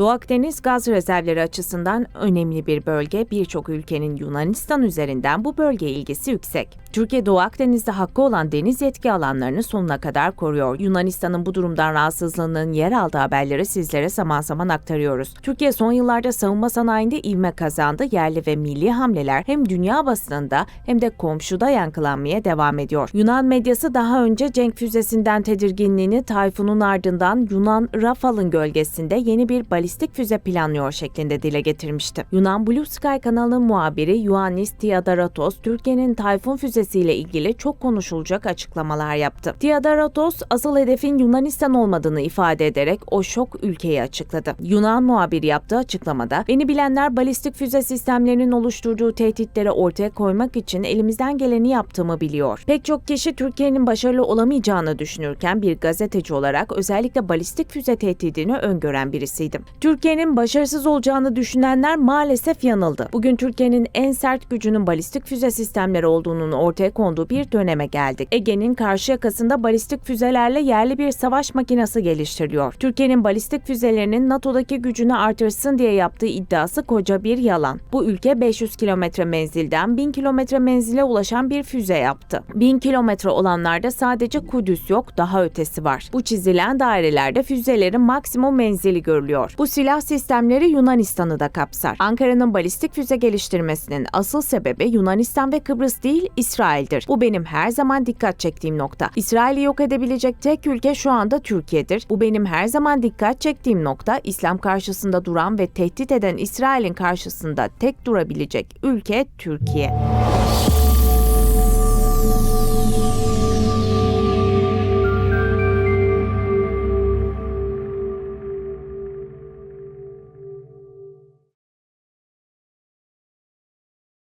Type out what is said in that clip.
Doğu Akdeniz gaz rezervleri açısından önemli bir bölge. Birçok ülkenin Yunanistan üzerinden bu bölge ilgisi yüksek. Türkiye Doğu Akdeniz'de hakkı olan deniz yetki alanlarını sonuna kadar koruyor. Yunanistan'ın bu durumdan rahatsızlığının yer aldığı haberleri sizlere zaman zaman aktarıyoruz. Türkiye son yıllarda savunma sanayinde ivme kazandı. Yerli ve milli hamleler hem dünya basınında hem de komşuda yankılanmaya devam ediyor. Yunan medyası daha önce Cenk füzesinden tedirginliğini Tayfun'un ardından Yunan Rafal'ın gölgesinde yeni bir balistik füze planlıyor şeklinde dile getirmişti. Yunan Blue Sky kanalının muhabiri Ioannis Theodoratos, Türkiye'nin Tayfun füzesiyle ilgili çok konuşulacak açıklamalar yaptı. Theodoratos, asıl hedefin Yunanistan olmadığını ifade ederek o şok ülkeyi açıkladı. Yunan muhabiri yaptığı açıklamada, beni bilenler balistik füze sistemlerinin oluşturduğu tehditleri ortaya koymak için elimizden geleni yaptığımı biliyor. Pek çok kişi Türkiye'nin başarılı olamayacağını düşünürken bir gazeteci olarak özellikle balistik füze tehdidini öngören birisiydim. Türkiye'nin başarısız olacağını düşünenler maalesef yanıldı. Bugün Türkiye'nin en sert gücünün balistik füze sistemleri olduğunun ortaya konduğu bir döneme geldik. Ege'nin karşı yakasında balistik füzelerle yerli bir savaş makinesi geliştiriliyor. Türkiye'nin balistik füzelerinin NATO'daki gücünü artırsın diye yaptığı iddiası koca bir yalan. Bu ülke 500 kilometre menzilden 1000 kilometre menzile ulaşan bir füze yaptı. 1000 kilometre olanlarda sadece Kudüs yok, daha ötesi var. Bu çizilen dairelerde füzelerin maksimum menzili görülüyor. Bu silah sistemleri Yunanistan'ı da kapsar. Ankara'nın balistik füze geliştirmesinin asıl sebebi Yunanistan ve Kıbrıs değil, İsrail'dir. Bu benim her zaman dikkat çektiğim nokta. İsrail'i yok edebilecek tek ülke şu anda Türkiye'dir. Bu benim her zaman dikkat çektiğim nokta İslam karşısında duran ve tehdit eden İsrail'in karşısında tek durabilecek ülke Türkiye.